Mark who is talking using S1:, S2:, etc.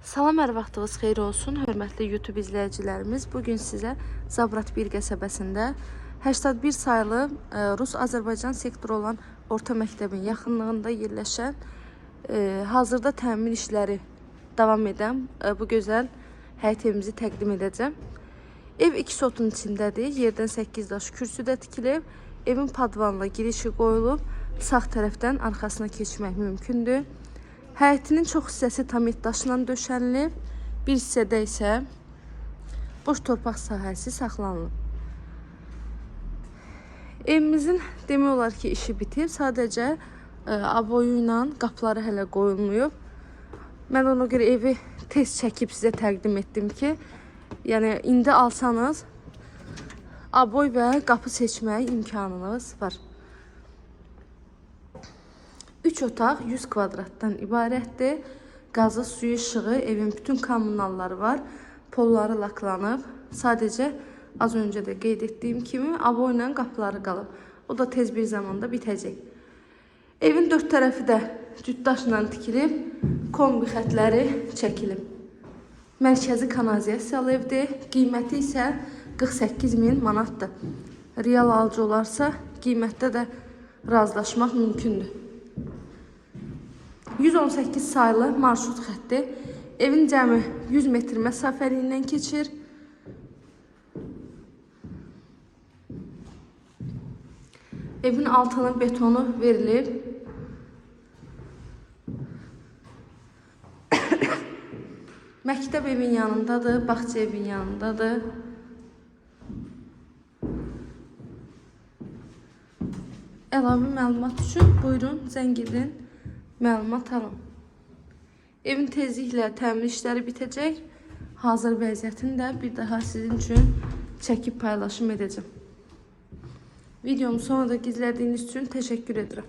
S1: Salam, hər vaxtınız xeyir olsun, hörmətli YouTube izləyicilərimiz. Bu gün sizə Zabrat 1 qəsəbəsində 81 saylı e, Rus-Azərbaycan sektoru olan orta məktəbin yaxınlığında yerləşən e, hazırda təmin işləri davam edən e, bu gözəl həyət evimizi təqdim edəcəm. Ev iki sotun içindədir. Yerdən 8 daş kürsüdə tikilib. Evin padvanına girişi qoyulub. Sağ tərəfdən arxasına keçmək mümkündür. Həyətinin çox hissəsi tamit daşla döşənilib. Bir hissədə isə boş torpaq sahəsi saxlanılıb. Evimizin demək olar ki, işi bitib. Sadəcə e, aboyu ilə qapıları hələ qoyulmayıb. Mən ona görə evi tez çəkib sizə təqdim etdim ki, yəni indi alsanız aboy və qapı seçmək imkanınız var. 3 otaq 100 kvadratdan ibarətdir. Qazı, suyu, işığı, evin bütün kommunalları var. Polları laklanıb. Sadəcə az öncə də qeyd etdiyim kimi abo ilə qapıları qalıb. O da tez bir zamanda bitəcək. Evin dörd tərəfi də cütdaşla tikilib, kombi xətləri çəkilib. Mərkəzi kanalizasiyalı evdir. Qiyməti isə 48 min manatdır. Real alıcı olarsa qiymətdə də razılaşmaq mümkündür. 118 saylı marşrut xətti evin cəmi 100 metr məsafəliyindən keçir. Evin altına betonu verilib. Məktəb evin yanındadır, bağça evin yanındadır. Əlavə məlumat üçün buyurun zəng edin, məlumat alın. Evin tezliklə təmir işləri bitəcək. Hazır vəziyyətini də bir daha sizin üçün çəkib paylaşım edəcəm. Videomu sonra da izlədiyiniz üçün təşəkkür edirəm.